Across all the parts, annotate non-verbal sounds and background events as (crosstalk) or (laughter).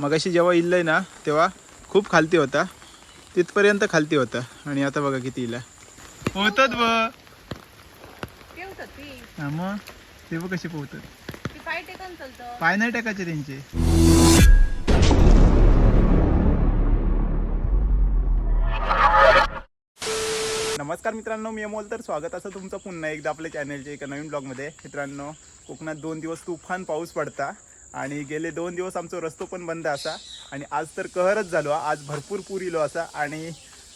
मगाशी जेव्हा इल्लंय ना तेव्हा खूप खालती होता. तिथपर्यंत खालती होता. आणि आता बघा किती इला पोहतात ब. मग ते बघ कसे पोहतात. पाय नाही टाकायचे त्यांचे. नमस्कार मित्रांनो मी अमोल. तर स्वागत असं तुमचं पुन्हा एकदा आपल्या चॅनलच्या एका नवीन ब्लॉगमध्ये मित्रांनो कोकणात दोन दिवस तुफान पाऊस पडता. आणि गेले दोन दिवस आमचा रस्तो पण बंद असा. आणि आज तर कहरच झालो. आज भरपूर पूर इलो असा आणि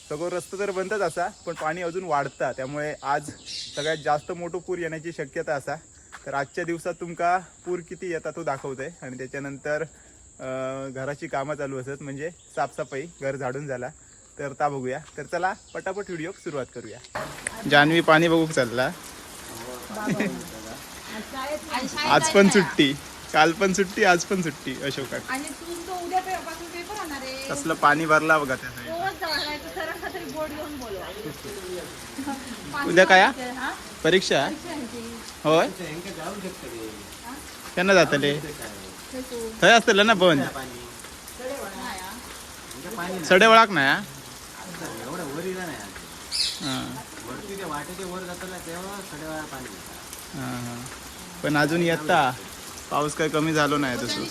सगळं रस्तो तर बंदच असा पण पाणी अजून वाढता. त्यामुळे आज सगळ्यात जास्त मोठं पूर येण्याची शक्यता असा. तर आजच्या दिवसात तुमका पूर किती येतात तो दाखवतोय. आणि त्याच्यानंतर घराची कामं चालू असत म्हणजे साफसफाई घर झाडून झाला. तर ता बघूया. तर चला पटापट व्हिडिओ सुरुवात करूया. जान्हवी पाणी बघू चालला. आज पण सुट्टी. काल पण सुट्टी आज पण सुट्टी अशोका आणि तू तो उद्या पे- पासून पेपर होणार आहे कसलं पाणी भरला बघा त्या side ला. रोज जाणार आहे तर सरांना तरी बोर्ड घेऊन बोलवा (laughs) उद्या काय हा? परीक्षा परीक्षा आहे ती. होय त्यांना जातले तू. थंय असतलं ना बंद नाही हा. सडे हा? एवढं वर येणार नाही वरती ते वाटेचे वर जाताना तेव्हा सडेवाळा पाणी येतं. पण अजून येता पाऊस काही कमी झालो नाही तसं.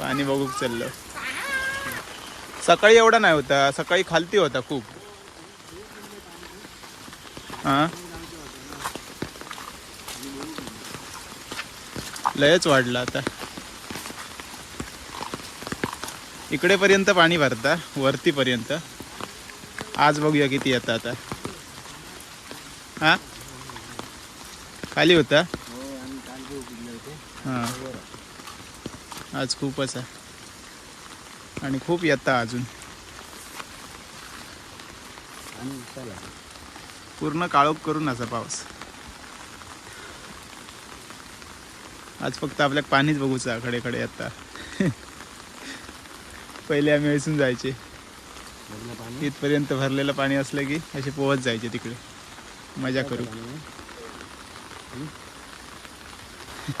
पाणी बघू चाललं. सकाळी एवढा नाही होता सकाळी खालती होता खूप. हा? लयच वाढला आता. इकडे पर्यंत पाणी भरता वरती पर्यंत आज बघूया किती येतं आता. खाली होता? हा आज खूपच आहे. आणि खूप येता अजून. पूर्ण काळोख करून असा पाऊस. आज फक्त आपल्या पाणीच बघूचा खडे खडे येता. (laughs) पहिले आम्ही वेसून जायचे. इथपर्यंत भरलेलं पाणी असलं की असे पोहत जायचे तिकडे. मजा करू.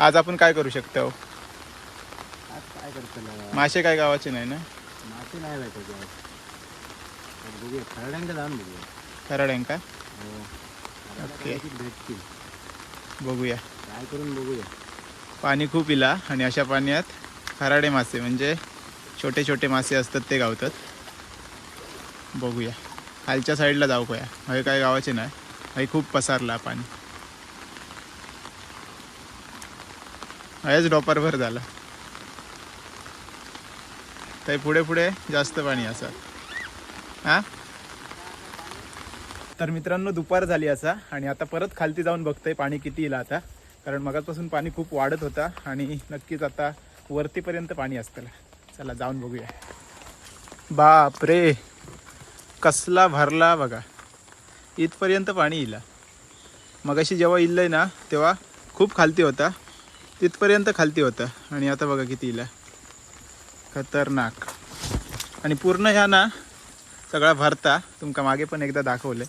आज आपण काय करू शकतो? आज काय करतो मासे काय गावाचे नाही ना? मासे नाही भेटायचे खरड्यांका जाऊन बघूया खराड्यांका हो. ओके. भेटतील. बघूया. काय करून बघूया? पाणी खूप इला आणि अशा पाण्यात खराडे मासे म्हणजे छोटे छोटे मासे असतात ते गावतात. बघूया. खालच्या साईडला जाऊ कोया हवे काय गावाचे नाही हय खूप पसारला पाणी. हयच डॉपरभर झाला. तर पुढे पुढे जास्त पाणी असं. हा? तर मित्रांनो दुपार झाली असा आणि आता परत खालती जाऊन बघतंय पाणी किती येईल आता. कारण मगापासून पाणी खूप वाढत होता आणि नक्कीच आता वरतीपर्यंत पाणी असतं चला जाऊन बघूया. बाप रे कसला भरला बघा. इथपर्यंत पाणी येईल. मगाशी जेव्हा इल्लंय ना तेव्हा खूप खालती होता. तिथपर्यंत खालती होतं. आणि आता बघा किती इला खतरनाक. आणि पूर्ण ह्या ना सगळा भरता तुमका मागे पण एकदा दाखवलं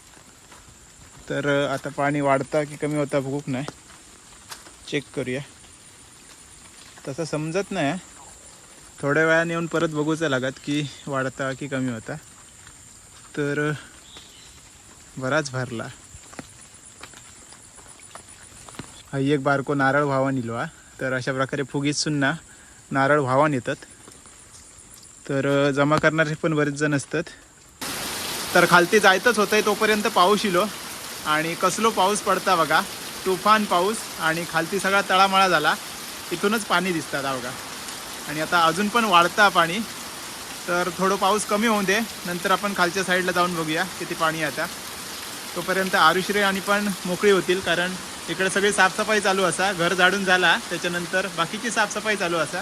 तर आता पाणी वाढता की कमी होता बघूक नाही. चेक करूया. तसं समजत नाही थोड्या वेळाने येऊन परत बघूचं लागत की वाढता की कमी होता. तर बराच भरला हा एक बारको नारळ व्हावा निलो हा. तर अशा प्रकारे फुगीत सुन्ना नारळ व्हावान येतात तर जमा करणारे पण बरेच जण असतात. तर खालती जायतच होतंय तोपर्यंत पाऊस इलो आणि कसलो पाऊस पडता बघा तुफान पाऊस आणि खालती सगळा तळामळा झाला. इथूनच पाणी दिसतात हा बघा. आणि आता अजून पण वाढता पाणी. तर थोडं पाऊस कमी होऊ दे नंतर आपण खालच्या साईडला जाऊन बघूया किती पाणी आता. तोपर्यंत आरुश्रे आणि पण मोकळी होतील कारण इकडे सगळी साफसफाई चालू असा. घर झाडून झाला त्याच्यानंतर बाकीची साफसफाई चालू असा.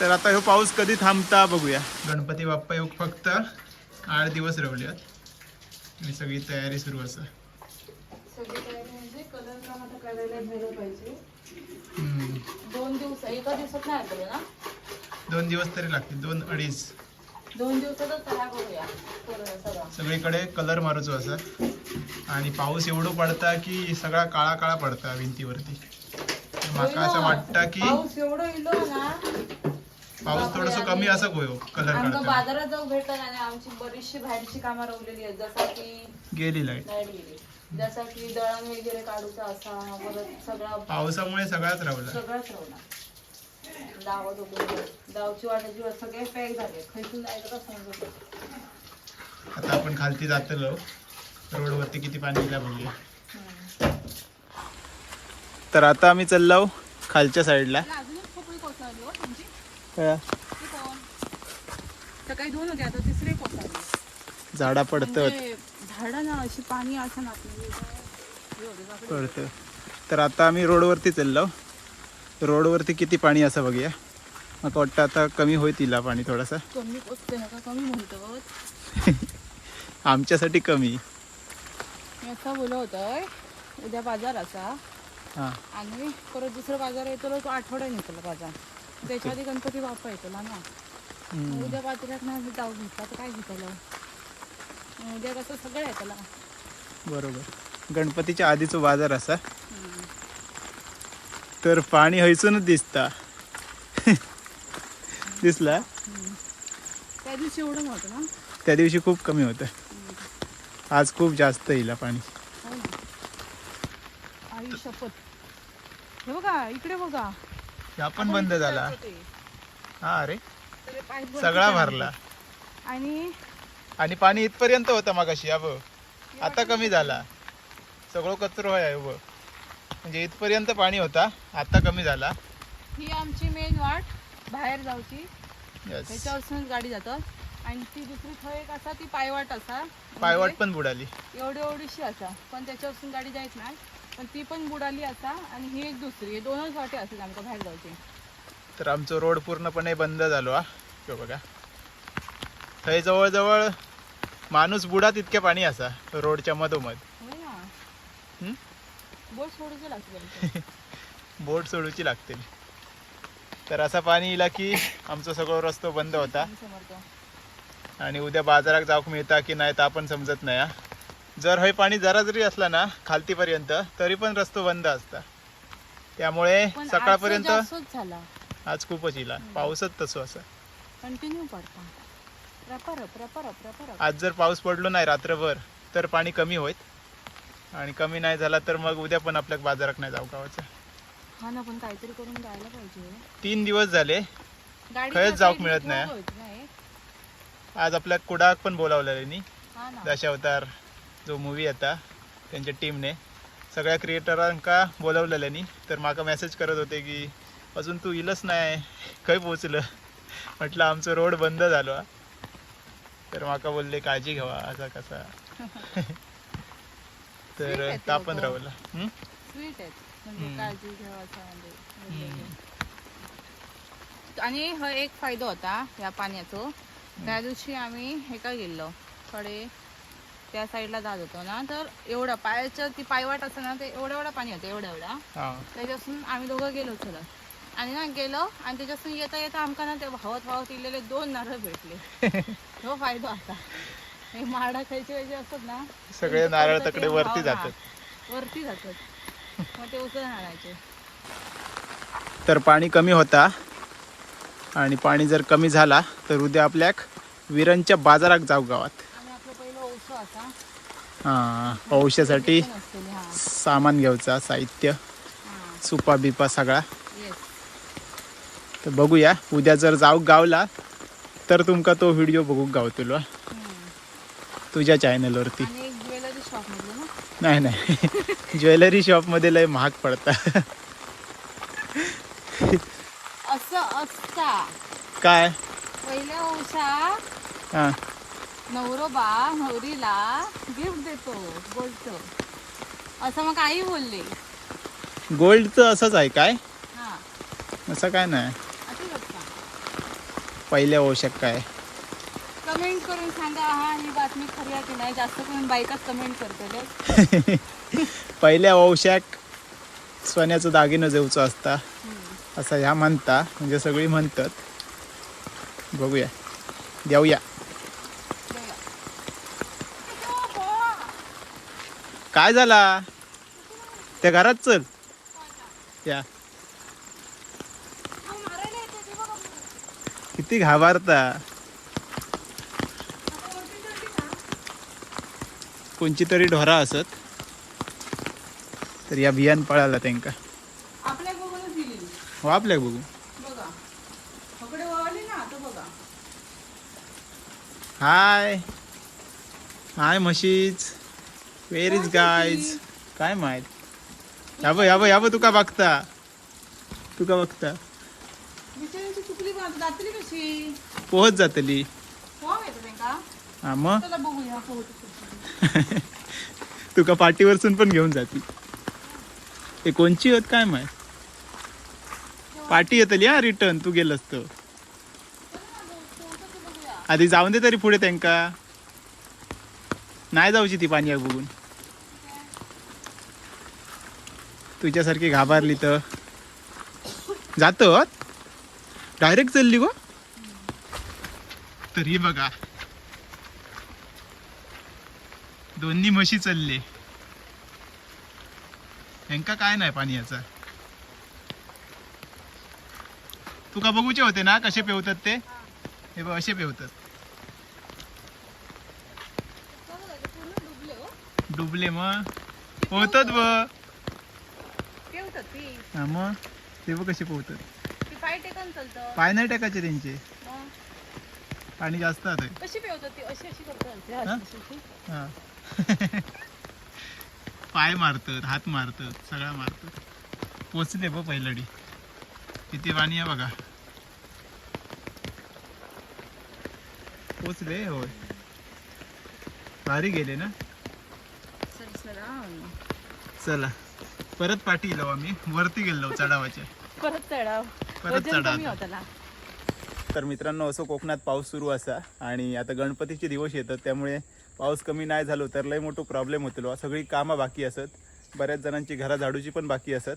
तर आता ह्यो पाऊस कधी थांबता बघूया. गणपती बाप्पा येऊ फक्त आठ दिवस रवल्यात. आणि सगळी तयारी सुरू असा. म्हणजे दोन दिवस तरी लागतील. दोन अडीच. दोन दिवसातच तयार करूया. कलर सगळं. सगळीकडे कलर मारूचो असा. आणि पाऊस एवढं पडता की सगळा काळा काळा पडता भिंतीवरती. माका असं वाटतं की पाऊस एवढं इलो ना. पाऊस थोडस कमी असं होयो कलर आमका बाजारात जाऊ भेटत आणि आमची बरीचशी बाहेरची कामं रवलेली आहेत. जसं की गेली लाइट. लाइट गेली. जसं की दळण वगैरे काढूचा असा परत सगळा पावसामुळे सगळाच राहिला. सगळंच रवणार दावची सगळे पॅक झाले. खैसून जायचं का. आता आपण खालती जातलो रोडवरती किती पाणी बघूया हम्म. तर आता आम्ही चाललो खालच्या साईडला. हो तुमची. झाडा ती कोण? सकाळी दोन होते आता तिसरी कोसळली. झाडा पडतात म्हणजे झाडं ना अशी पाणी असं ना पडतं. तर आता आम्ही रोडवरती चाललो. रोडवरती किती पाणी असं बघूया. मग वाटतं आता कमी होईल तिला पाणी थोडंसं. कमी नका कमी म्हणतो (laughs) आमच्यासाठी कमी. असं बोलत होतं उद्या बाजार असा. हां. आणि परत दुसरा बाजार येतो तो आठवड्या येतो बाजार. त्याच्या आधी गणपती बाप्पा येतो ना. मग उद्या बाजारात ना जाऊ घेतला तर काय घेतलं उद्या कसं सगळं त्याला. बरोबर. गणपतीच्या आधीचो बाजार असा. तर पाणी हयसूनच दिसता. दिसला? त्या दिवशी एवढं नव्हतं ना? त्या दिवशी खूप कमी होतं. आज खूप जास्त येईल पाणी. हो ना. आई शपथ. हे बघा इकडे बघा. हा पण बंद झाला. हा अरे. सगळे. भरला. आणि? आणि पाणी इथपर्यंत होतं मागाशी अब. आता कमी झाला. सगळं कचरो आहे म्हणजे इथपर्यंत पाणी होता आता कमी झाला. ही आमची मेन वाट बाहेर जाऊची. Yes. त्याच्यावरसूनच गाडी जातात आणि ती दुसरी थळ एक असा ती पायवाट असा. पायवाट पण बुडाली. एवढी एवढीशी असा. पण त्याच्यावरसून गाडी जायत नाही पण ती पण बुडाली असा आणि ही एक दुसरी. हे दोनच वाटे असतील आमच्या बाहेर जाऊची. तर आमचं रोड पूर्णपणे बंद झालो हा. बघा. थंय जवळजवळ माणूस बुडात इतके पाणी असा रोडच्या मधोमध. ना? बोट सोडूचे लागते (laughs) बोट सोडूची लागतील. तर असा पाणी येला की आमचा सगळं रस्तो बंद होता. आणि उद्या बाजारात जाऊक मिळता की नाही तर आपण समजत नाही. जर हे पाणी जरा जरी असला ना खालतीपर्यंत तरी पण रस्तो बंद असता. त्यामुळे सकाळपर्यंत आज खूपच येला पाऊसच तसं असं. कंटिन्यू पडता. आज जर पाऊस पडलो नाही रात्रभर तर पाणी कमी होईल. आणि कमी नाही झाला तर मग उद्या पण आपल्या बाजारात नाही जाऊ गावाचं. हा ना पण काहीतरी करून जायला पाहिजे. तीन दिवस झाले. गाडी खरंच जाऊक मिळत नाही. आज आपल्या कुडाक पण बोलावलेलं नी. हा ना. दशावतार जो मूवी आता त्यांच्या टीमने सगळ्या क्रिएटरांका बोलवलेलं नी. तर माका मेसेज करत होते की अजून तू येलच नाही. खंय पोचलं म्हटलं आमचं रोड बंद झालो. हा. तर माका बोलले काळजी घ्यावा असा कसा. (laughs) तर आहेत ते हम्म? स्वीट आहेत. म्हणजे. काळजी घ्यावाचा म्हणजे. आणि हा एक फायदा होता या पाण्याचा. त्या दिवशी आम्ही हे काय गेलो. थोडे त्या साईडला जात होतो ना तर एवढं पायाचं ती पायवाट असं ना ते एवढं एवढं पाणी होतं एवढं एवढा. हा. त्याच्यापासून आम्ही दोघं गेलो चलत आणि ना गेलो आणि त्याच्यापासून येता येता आमका ना ते वाहत वाहत इलेले दोन नारळ भेटले. (laughs) हो फायदा होता. हे माडा खायचे वगैरे असतात ना सगळे नारळ तकडे वरती जातात. वरती जातात. मग ते आणायचे. तर पाणी कमी होता आणि पाणी जर कमी झाला तर उद्या आपल्याक विरणच्या बाजारात जाऊ गावात. हा औषधासाठी सामान घ्यायचा साहित्य सुपा बिपा सगळा. तर बघूया उद्या जर जाऊ गावला तर तुमका तो व्हिडिओ बघू गावतलो. तुझ्या चॅनलवरती नाही नाही. ज्वेलरी शॉपमध्ये लय महाग पडता असं असता. काय? पहिल्या ओशा हा. नवरोबा नवरीला गिफ्ट देतो बोलतो. असं मग आई बोलले. गोल्डचं असंच आहे काय? हा. असं काय नाही. पहिल्या ओळशाक काय? कमेंट करून सांगा हा ही बातमी खरी आहे की नाही? जास्त करून बाईकच कमेंट करतले. पहिल्या वंशाक सोन्याचं दागिनं जेवचं असता असं ह्या म्हणता म्हणजे सगळी म्हणतात. बघूया. देऊया. काय झाला? त्या घरात चल. या. किती घाबरता. कोणची तरी ढोरा असत. तर या बियान पळाला त्यांका. हो आपल्या बघू. हाय. हाय म्हशीज वेर इज गायज काय माहीत? याबं याबं याबं तुका बघता. तुका बघता. पोहत जातली. हा मग? (laughs) तुका पाठीवरसून पण घेऊन जाती. ते कोणची होत काय माहीत? पाठी येतली हा रिटर्न तू गेलस तर. आधी जाऊन दे तरी पुढे त्यांका. नाही जाऊची ती पाणी बघून. तुझ्यासारखी घाबरली तर. जात डायरेक्ट चालली गो? तरी बघा. दोन्ही म्हशी चालले. यांका काय नाही पाणी याचा. तुका बघूचे होते ना कसे पेवतात ते? हे बघ असे पेवतात. डुबले मग पोहतात ब. हा मग ते बघ कसे पोहतात. पाय नाही टाकायचे त्यांचे. पाणी जास्त आहे. कशी पेवतात ती? अशी अशी करतात. हा? (laughs) पाय मारतात हात मारतात सगळा मारतात. पोचले ब पहिलडी. किती पाणी आहे बघा. पोचले होय. भारी गेले ना? सर सरा चला. परत पाठी गेलो आम्ही. वरती गेलो चढावाच्या. परत चढाव. परत वजन चढा कमी आता. होतं ना. तर मित्रांनो असं कोकणात पाऊस सुरू असा आणि आता गणपतीचे दिवस येतात त्यामुळे पाऊस कमी नाही झालो तर लय मोठं प्रॉब्लेम होतलो सगळी कामं बाकी असत. बऱ्याच जणांची घरा झाडूची पण बाकी असत.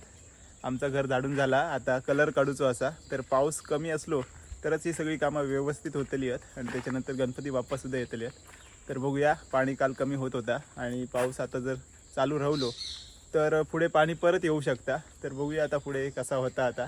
आमचं घर झाडून झाला. आता कलर काढूचो असा. तर पाऊस कमी असलो तरच ही सगळी कामं व्यवस्थित होतली आहेत. आणि त्याच्यानंतर गणपती बाप्पासुद्धा येतली आहेत. तर बघूया पाणी काल कमी होत होता आणि पाऊस आता जर चालू राहिलो तर पुढे पाणी परत येऊ शकता. तर बघूया आता पुढे कसा होता आता.